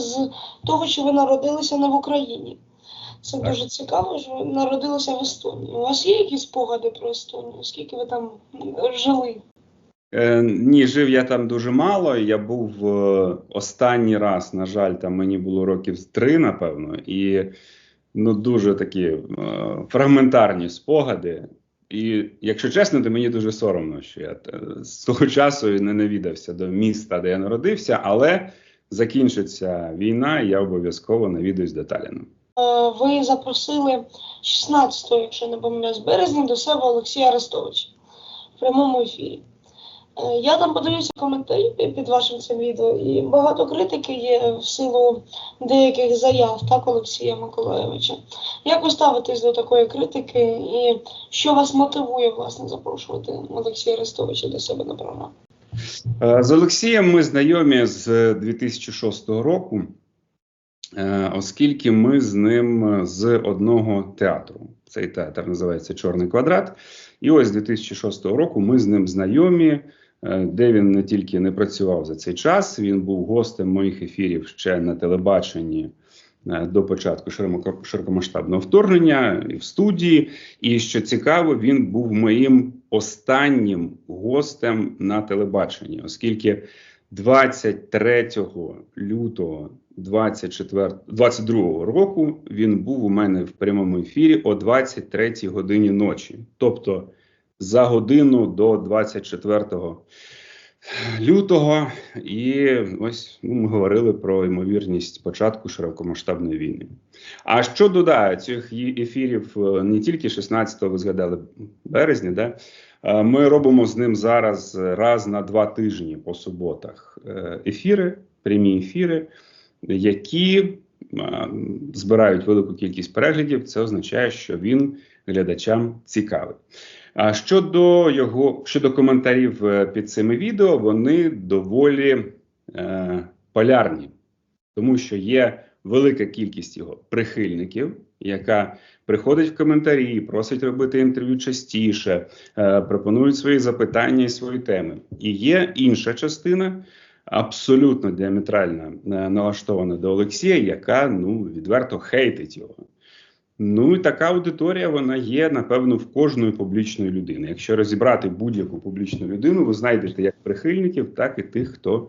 з того, що ви народилися не в Україні. Це Так. дуже цікаво, що ви народилися в Естонії. У вас є якісь спогади про Естонію? Скільки ви там жили? Е, ні, жив я там дуже мало. Я був е, останній раз, на жаль, там мені було років три, напевно, і ну дуже такі е, фрагментарні спогади. І якщо чесно, то мені дуже соромно, що я е, з того часу не навідався до міста, де я народився, але закінчиться війна, я обов'язково навідаюсь до Таліну. Е, Ви запросили 16, якщо не помиляюсь, березня до себе Олексія Арестовича в прямому ефірі. Е, Я там подивився коментарі під вашим цим відео, і багато критики є в силу деяких заяв, так, Олексія Миколайовича. Як ви ставитесь до такої критики і що вас мотивує, власне, запрошувати Олексія Арестовича до себе на програму? Е, З Олексієм ми знайомі з 2006 року, е, оскільки ми з ним з одного театру. Цей театр називається Чорний квадрат. І ось з 2006 року ми з ним знайомі, е, де він не тільки не працював за цей час, він був гостем моїх ефірів ще на телебаченні. е, До початку широко- широкомасштабного вторгнення і в студії, і що цікаво, він був моїм останнім гостем на телебаченні, оскільки 23 лютого 24, 22 року він був у мене в прямому ефірі о 23 годині ночі, тобто за годину до 24 лютого, і ось ну, ми говорили про ймовірність початку широкомасштабної війни. А що додаю цих ефірів е, не тільки 16-го, ви згадали березня, да? Е, Ми робимо з ним зараз раз на два тижні по суботах е, ефіри, прямі ефіри, які збирають велику кількість переглядів. Це означає, що він глядачам цікавий. А щодо його щодо коментарів е, під цими відео, вони доволі е, полярні, тому що є велика кількість його прихильників, яка приходить в коментарі, просить робити інтерв'ю частіше, е, пропонують свої запитання і свої теми. І є інша частина, абсолютно діаметрально е, налаштована до Олексія, яка ну відверто хейтить його. Ну і така аудиторія вона є, напевно, в кожної публічної людини. Якщо розібрати будь-яку публічну людину, ви знайдете як прихильників, так і тих, хто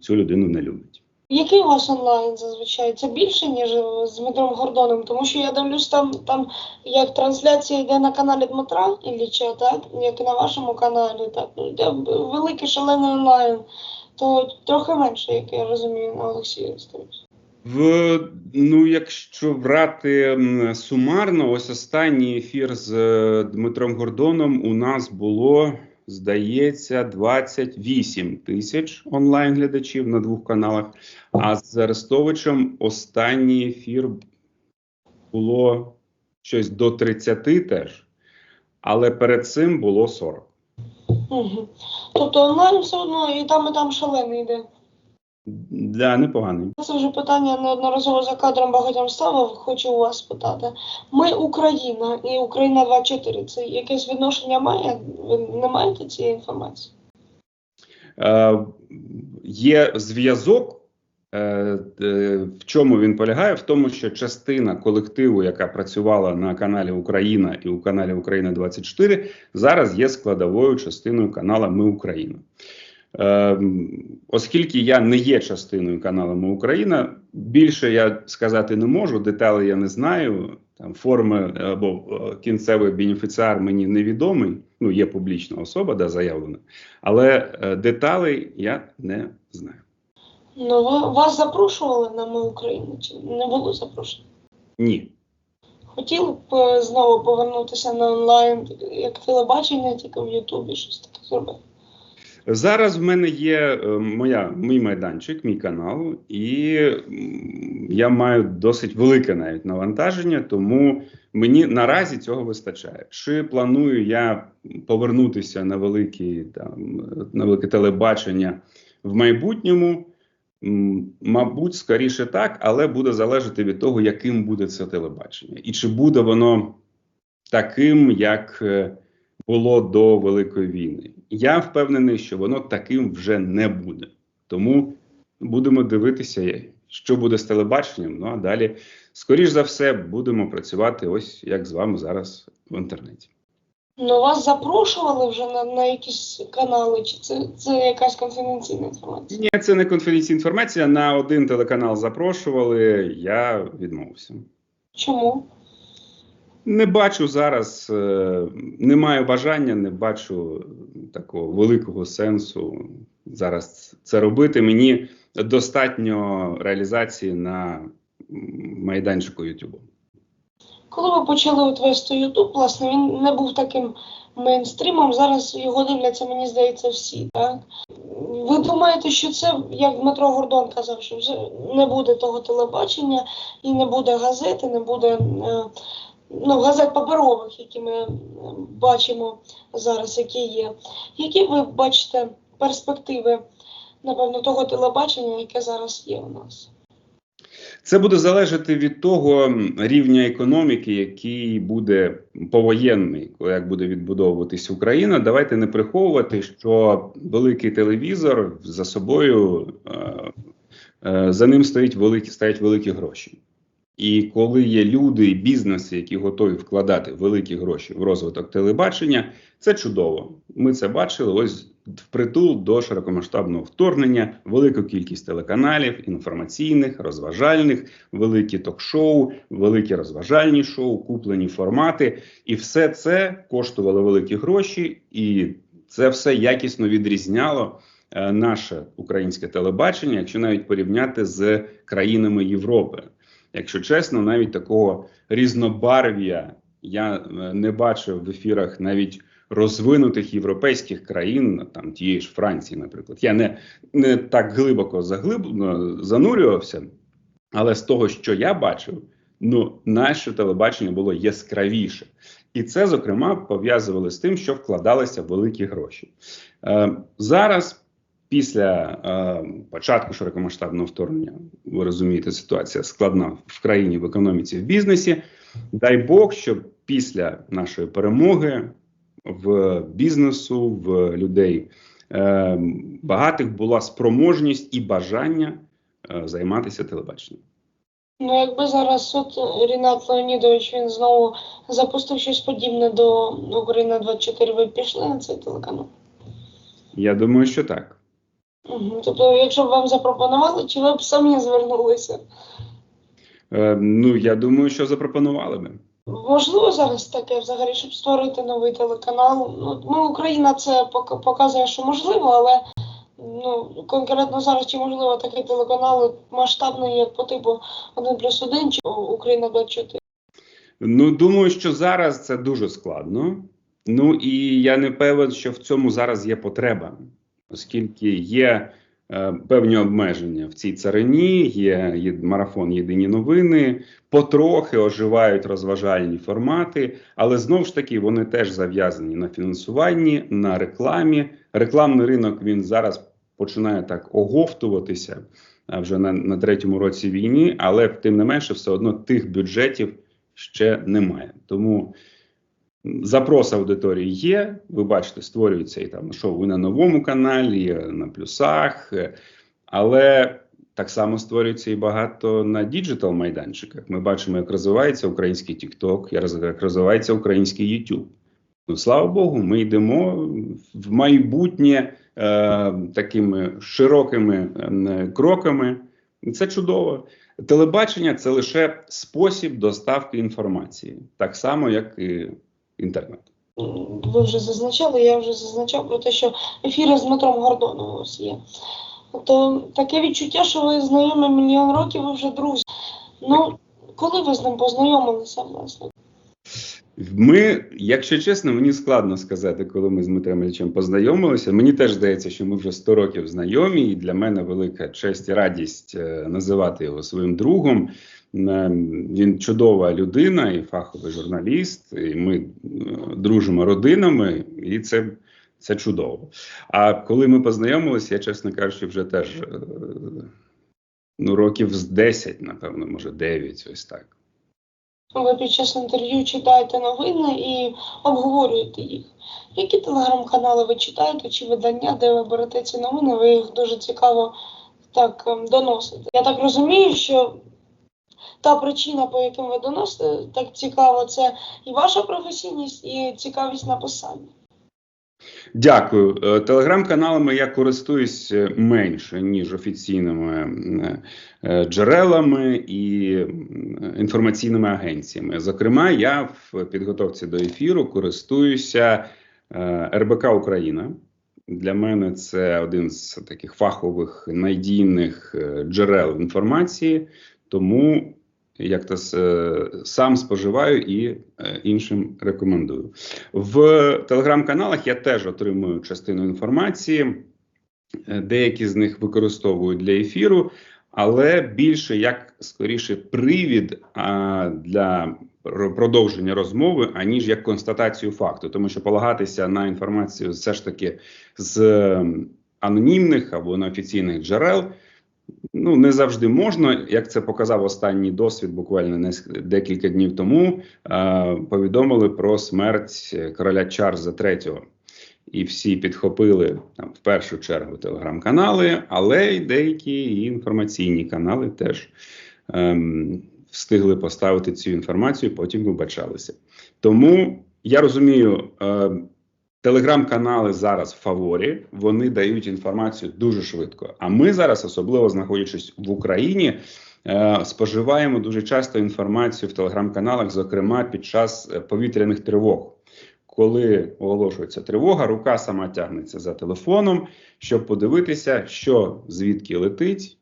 цю людину не любить. Який у вас онлайн зазвичай? Це більше, ніж з Дмитром Гордоном, тому що я дивлюсь там, там як трансляція йде на каналі Дмитра Ілліча, так, як і на вашому каналі, так, ну, йде великий шалений онлайн, то трохи менше, як я розумію, Олексія Ростовича. В ну, якщо брати сумарно, ось останній ефір з е, Дмитром Гордоном у нас було, здається, 28 тисяч онлайн-глядачів на двох каналах. А з Арестовичем останній ефір було щось до 30 теж, але перед цим було 40. Угу. Тобто онлайн все одно і там, і там шалений йде. Для непоганий. Це вже питання неодноразово за кадром багатьом ставив. Хочу у вас спитати. Ми Україна і Україна 24. Це якесь відношення має? Ви не маєте цієї інформації? Е, є зв'язок. Е, е, в чому він полягає? В тому, що частина колективу, яка працювала на каналі Україна і у каналі Україна 24 зараз є складовою частиною канала Ми Україна. Е, оскільки я не є частиною каналу Ми Україна, більше я сказати не можу. Деталі я не знаю. Там форми або е, кінцевий бенефіціар мені невідомий. Ну, є публічна особа, да, заявлена, але е, деталей я не знаю. Ну, вас запрошували на Ми Україну? Чи не було запрошення? Ні. Хотіли б е, знову повернутися на онлайн, як телебачення, тільки в Ютубі щось таке зробити. Зараз в мене є е, моя, мій майданчик, мій канал, і я маю досить велике навіть навантаження, тому мені наразі цього вистачає. Чи планую я повернутися на великі там на велике телебачення в майбутньому? Мабуть, скоріше так, але буде залежати від того, яким буде це телебачення, і чи буде воно таким, як е, було до Великої війни. Я впевнений, що воно таким вже не буде. Тому будемо дивитися, що буде з телебаченням. Ну а далі, скоріш за все, будемо працювати ось як з вами зараз в інтернеті. Ну, вас запрошували вже на, на якісь канали, чи це, це якась конфіденційна інформація? Ні, це не конфіденційна інформація. На один телеканал запрошували. Я відмовився. Чому? Не бачу зараз, е, не маю бажання, не бачу такого великого сенсу зараз це робити. Мені достатньо реалізації на майданчику Ютубу. Коли ви почали от вести Ютуб, власне, він не був таким мейнстрімом. Зараз його дивляться, мені здається, всі. Так? Ви думаєте, що це, як Дмитро Гордон казав, що вже не буде того телебачення і не буде газети, не буде е, ну, газет паперових, які ми е, бачимо зараз, які є. Які ви бачите перспективи, напевно, того телебачення, яке зараз є у нас? Це буде залежати від того рівня економіки, який буде повоєнний, як буде відбудовуватись Україна. Давайте не приховувати, що великий телевізор за собою е, е, за ним стоять великі стоять великі гроші. І коли є люди і бізнеси, які готові вкладати великі гроші в розвиток телебачення, це чудово. Ми це бачили ось впритул до широкомасштабного вторгнення, велику кількість телеканалів, інформаційних, розважальних, великі ток-шоу, великі розважальні шоу, куплені формати, і все це коштувало великі гроші, і це все якісно відрізняло е, наше українське телебачення, якщо навіть порівняти з країнами Європи. Якщо чесно, навіть такого різнобарв'я я е, не бачив в ефірах навіть розвинутих європейських країн, там тієї ж Франції, наприклад. Я не, не так глибоко заглиблено занурювався, але з того, що я бачив, ну наше телебачення було яскравіше. І це, зокрема, пов'язували з тим, що вкладалися великі гроші. Е, зараз, після е, початку широкомасштабного вторгнення, ви розумієте, ситуація складна в країні, в економіці, в бізнесі. Дай Бог, щоб після нашої перемоги в бізнесу, в людей е, багатих була спроможність і бажання е, займатися телебаченням. Ну, якби зараз от Рінат Леонідович він знову запустив щось подібне до Україна 24, ви пішли на цей телеканал? Я думаю, що так. Угу. Тобто, якщо б вам запропонували, чи ви б самі звернулися? Е, ну, я думаю, що запропонували би. Можливо, зараз таке взагалі, щоб створити новий телеканал. Ну, ну Україна це показує, що можливо, але ну конкретно зараз чи можливо такий телеканал масштабний, як по типу 1 плюс 1 чи Україна 24? Ну, думаю, що зараз це дуже складно. Ну і я не певен, що в цьому зараз є потреба, оскільки є е, певні обмеження в цій царині, є, марафон Єдині новини, потрохи оживають розважальні формати, але знову ж таки вони теж зав'язані на фінансуванні, на рекламі. Рекламний ринок він зараз починає так оговтуватися вже на, на третьому році війни, але тим не менше, все одно тих бюджетів ще немає. Тому запрос аудиторії є. Ви бачите, створюється і там що ви на новому каналі, на плюсах, але так само створюється і багато на діджитал майданчиках. Ми бачимо, як розвивається український TikTok, як розвивається український YouTube. Ну, слава Богу, ми йдемо в майбутнє е, такими широкими е, кроками. Це чудово. Телебачення це лише спосіб доставки інформації, так само, як і інтернет. Ви вже зазначали, я вже зазначав про те, що ефіри з Дмитром Гордоном у вас є. То таке відчуття, що ви знайомі мільйон років, ви вже друзі. Ну, коли ви з ним познайомилися, власне? Ми, якщо чесно, мені складно сказати, коли ми з Дмитром Іллічем познайомилися. Мені теж здається, що ми вже 100 років знайомі, і для мене велика честь і радість е, називати його своїм другом. Він чудова людина і фаховий журналіст. І ми е, дружимо родинами, і це, це чудово. А коли ми познайомилися, я чесно кажучи, вже теж е, ну, років з 10, напевно, може 9, ось так. Ви під час інтерв'ю читаєте новини і обговорюєте їх. Які телеграм-канали ви читаєте чи видання, де ви берете ці новини? Ви їх дуже цікаво так ем, доносите. Я так розумію, що та причина, по яким ви доносите, так цікаво, це і ваша професійність, і цікавість написання. Дякую. Е, Телеграм-каналами я користуюсь е, менше, ніж офіційними е, джерелами і інформаційними агенціями. Зокрема, я в підготовці до ефіру користуюся РБК Україна. Для мене це один з таких фахових надійних джерел інформації, тому як то е, сам споживаю і е, іншим рекомендую. В телеграм-каналах я теж отримую частину інформації. Е, Деякі з них використовую для ефіру, але більше як скоріше привід для продовження розмови, аніж як констатацію факту, тому що полагатися на інформацію все ж таки з анонімних або неофіційних джерел. Ну, не завжди можна, як це показав останній досвід, буквально нес- декілька днів тому. е, повідомили про смерть короля Чарльза III. І всі підхопили там в першу чергу телеграм-канали, але й деякі інформаційні канали теж ем, встигли поставити цю інформацію, потім вибачалися. Тому я розумію, е, телеграм-канали зараз в фаворі, вони дають інформацію дуже швидко. А ми зараз, особливо знаходячись в Україні, е, споживаємо дуже часто інформацію в телеграм-каналах, зокрема під час е, повітряних тривог. Коли оголошується тривога, рука сама тягнеться за телефоном, щоб подивитися, що звідки летить,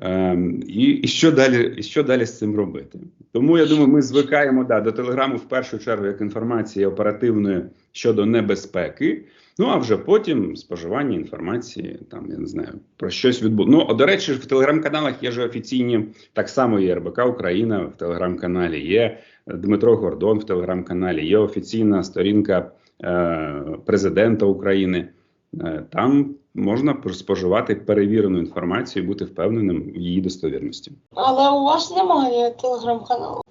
ем, і, і, що далі, і що далі з цим робити. Тому я думаю, ми звикаємо да, до телеграму в першу чергу як інформації оперативної щодо небезпеки. Ну а вже потім споживання інформації, там я не знаю про щось відбу. Ну до речі, в телеграм-каналах є ж офіційні, так само є РБК Україна в телеграм-каналі, є Дмитро Гордон в телеграм-каналі, є офіційна сторінка е, президента України. Е, там можна споживати перевірену інформацію, і бути впевненим в її достовірності. Але у вас немає телеграм-каналу.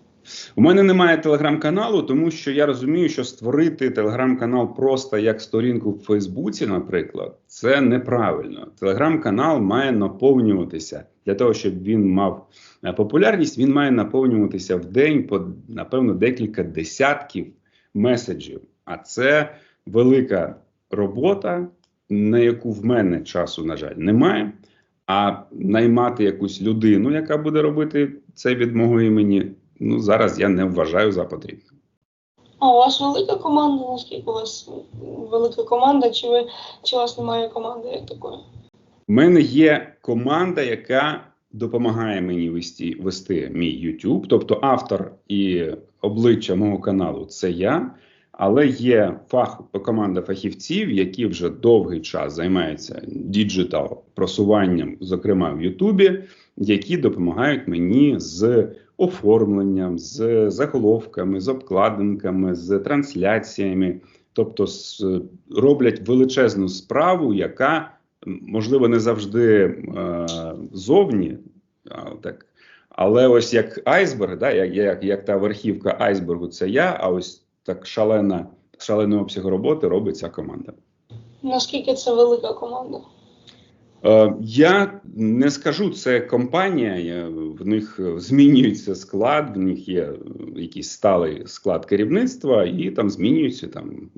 У мене немає телеграм-каналу, тому що я розумію, що створити телеграм-канал просто як сторінку в Фейсбуці, наприклад, це неправильно. Телеграм-канал має наповнюватися для того, щоб він мав е, популярність. Він має наповнюватися в день по напевно декілька десятків меседжів. А це велика робота, на яку в мене часу, на жаль, немає. А наймати якусь людину, яка буде робити це від мого імені, ну зараз я не вважаю за потрібне. А у вас велика команда? Наскільки у вас велика команда? Чи ви чи у вас немає команди як такої? У мене є команда, яка допомагає мені вести, вести мій YouTube, тобто автор і обличчя мого каналу це я. Але є фах команда фахівців, які вже довгий час займаються діджитал просуванням, зокрема в Ютубі, які допомагають мені з оформленням, з заголовками, з обкладинками, з трансляціями, тобто роблять величезну справу, яка можливо не завжди е, зовні, так. Але ось як айсберг, да, як, як, як та верхівка айсбергу, це я, а ось так шалена, шалений обсяг роботи робить ця команда. Наскільки це велика команда? Е, я не скажу, це компанія. В них змінюється склад, в них є якийсь сталий склад керівництва, і там змінюються там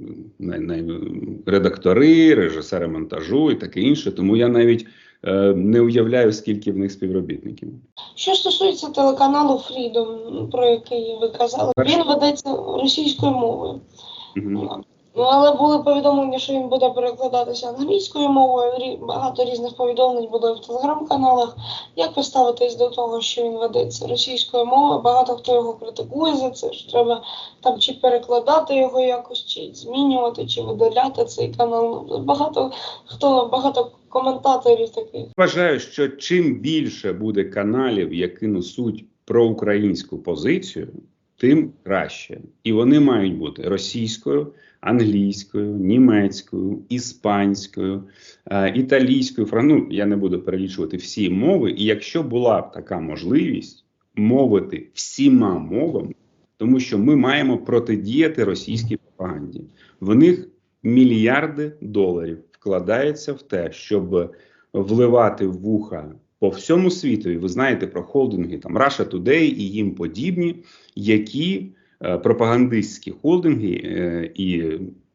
редактори, режисери монтажу і таке інше. Тому я навіть не уявляю, скільки в них співробітників. Що стосується телеканалу Freedom, про який ви казали, він ведеться російською мовою. Мгм. Ну, але були повідомлення, що він буде перекладатися англійською мовою. Багато різних повідомлень було в телеграм-каналах. Як ви ставитесь до того, що він ведеться російською мовою? Багато хто його критикує за це. Що треба там чи перекладати його якось, чи змінювати, чи видаляти цей канал. Ну, Багато хто багато коментаторів таких. Вважаю, що чим більше буде каналів, які несуть проукраїнську позицію, тим краще. І вони мають бути російською, англійською, німецькою, іспанською, е, італійською. Ну, я не буду перелічувати всі мови. І якщо була б така можливість мовити всіма мовами, тому що ми маємо протидіяти російській пропаганді. В них мільярди доларів вкладається в те, щоб вливати в вуха по всьому світу. І ви знаєте про холдинги там Russia Today і їм подібні, які пропагандистські холдинги е, і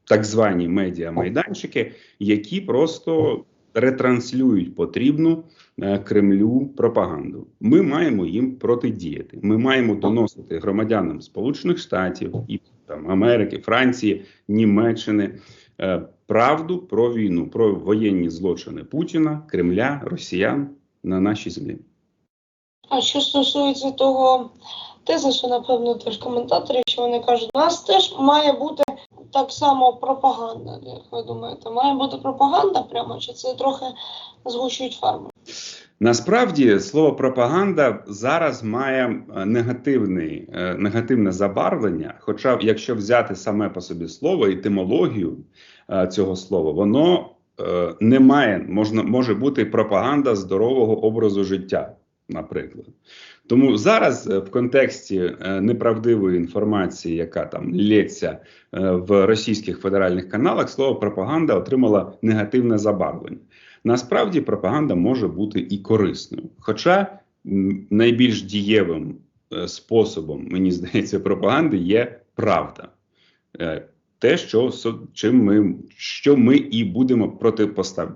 так звані медіа-майданчики, які просто ретранслюють потрібну е, Кремлю пропаганду. Ми маємо їм протидіяти. Ми маємо доносити громадянам Сполучених Штатів і там Америки, Франції, Німеччини е, правду про війну, про воєнні злочини Путіна, Кремля, Росіян на нашій землі. А що стосується того тезису, напевно, теж коментаторів, що вони кажуть, у нас теж має бути так само пропаганда. Як ви думаєте, має бути пропаганда прямо, чи це трохи згущують фарми? Насправді слово пропаганда зараз має е, негативний, е, негативне забарвлення. Хоча, якщо взяти саме по собі слово, етимологію е, цього слова, воно не має, можна, може бути пропаганда здорового образу життя, наприклад. Тому зараз е, в контексті е, неправдивої інформації, яка там лється е, в російських федеральних каналах, слово пропаганда отримала негативне забарвлення. Насправді пропаганда може бути і корисною. Хоча найбільш дієвим способом, мені здається, пропаганди є правда. Те, що чим ми, що ми і будемо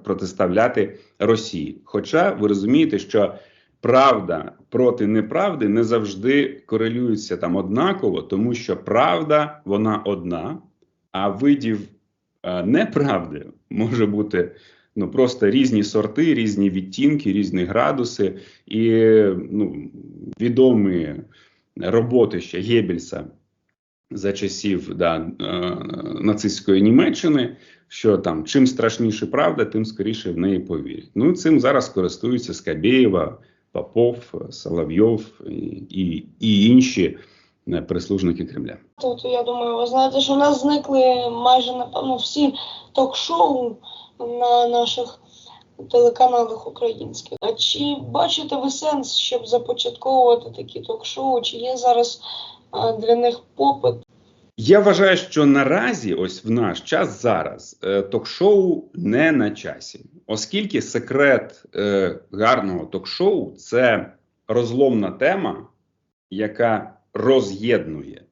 протиставляти Росії. Хоча ви розумієте, що правда проти неправди не завжди корелюються там однаково, тому що правда вона одна, а видів е, неправди може бути ну просто різні сорти, різні відтінки, різні градуси, і ну, відомі роботи ще Геббельса за часів да, е, нацистської Німеччини, що там чим страшніше правда, тим скоріше в неї повірять. Ну цим зараз користуються Скабєєва, Попов, Соловйов і, і, інші е, прислужники Кремля. Тобто, я думаю, ви знаєте, що в нас зникли майже напевно всі ток-шоу на наших телеканалах українських. А чи бачите ви сенс, щоб започатковувати такі ток-шоу? Чи є зараз для них попит? Я вважаю, що наразі, ось в наш час зараз, е, ток-шоу не на часі, оскільки секрет е, гарного ток-шоу це розломна тема, яка роз'єднує,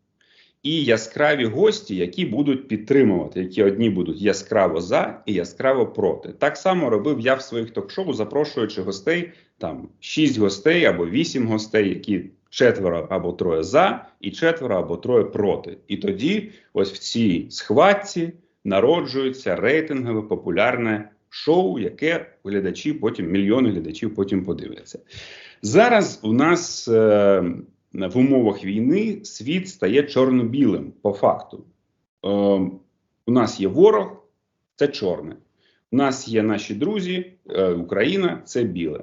і яскраві гості, які будуть підтримувати, які одні будуть яскраво за і яскраво проти. Так само робив я в своїх ток-шоу, запрошуючи гостей там шість гостей або вісім гостей, які четверо або троє за, і четверо або троє проти. І тоді, ось в цій схватці народжується рейтингове популярне шоу, яке глядачі потім мільйони глядачів потім подивляться. Зараз у нас е, в умовах війни світ стає чорно-білим по факту. Е, у нас є ворог, це чорне. У нас є наші друзі, е, Україна це біле.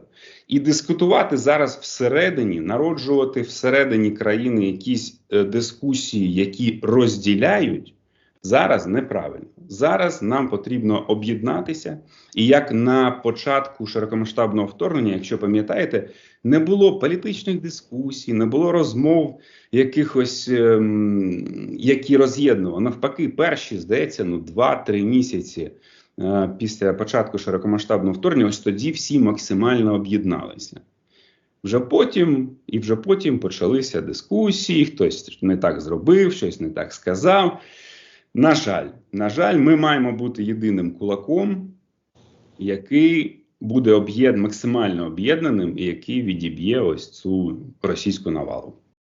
І дискутувати зараз всередині, народжувати всередині країни якісь е, дискусії, які розділяють, зараз неправильно. Зараз нам потрібно об'єднатися. І як на початку широкомасштабного вторгнення, якщо пам'ятаєте, не було політичних дискусій, не було розмов якихось, ем, які роз'єднували. Навпаки, перші, здається, ну 2-3 місяці після початку широкомасштабного вторгнення, ось тоді всі максимально об'єдналися. Вже потім і вже потім почалися дискусії, хтось не так зробив, щось не так сказав. На жаль, на жаль, ми маємо бути єдиним кулаком, який буде об'єд максимально об'єднаним і який відіб'є ось цю російську навалу.